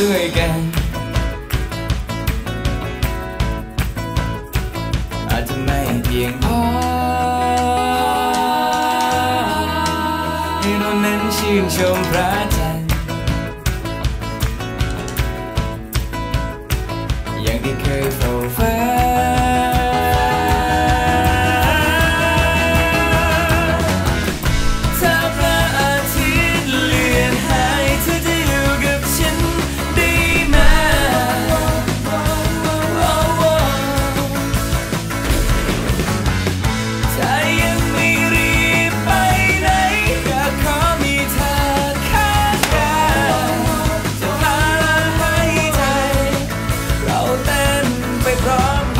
ด้วยกันอาจจะไม่เพียงพอให้เรานั้นชื่นชมพระ from